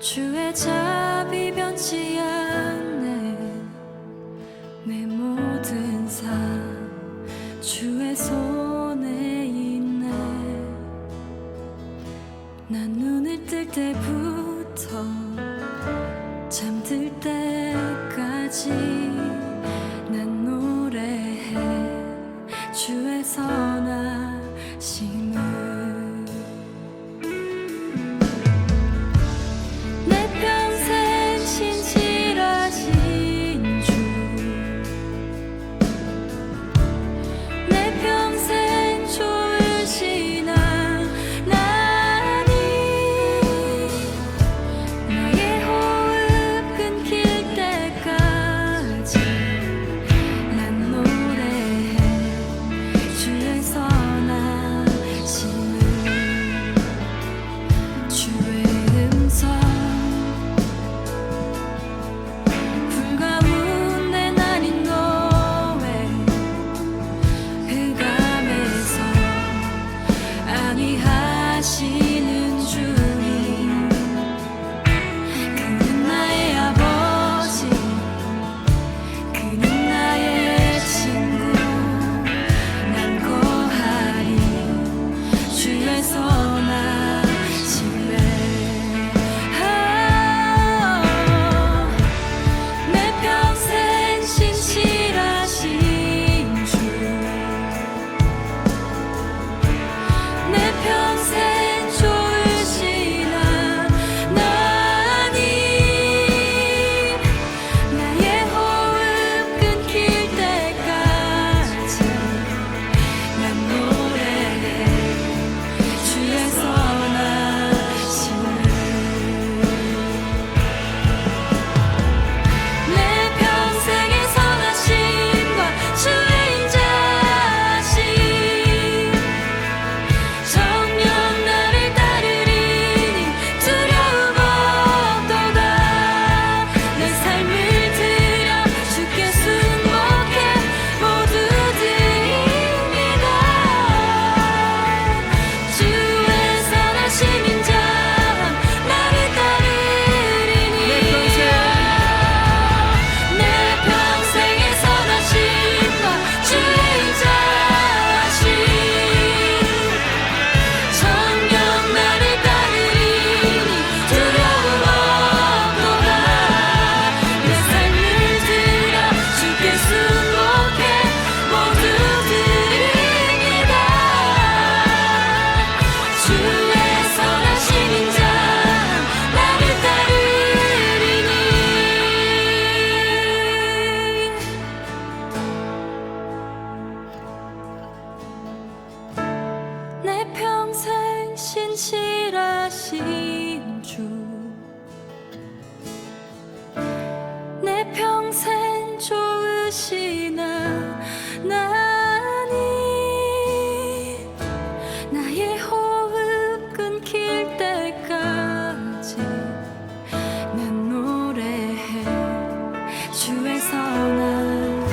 주의 자비 변치 않네. 내 모든 삶 주의 손에 있네. 난 눈을 뜰 때부터 잠들 때까지 위하시 신실하신 주 내 평생 좋으시나 나니? 나의 호흡 끊길 때까지 난 노래해 주에서 난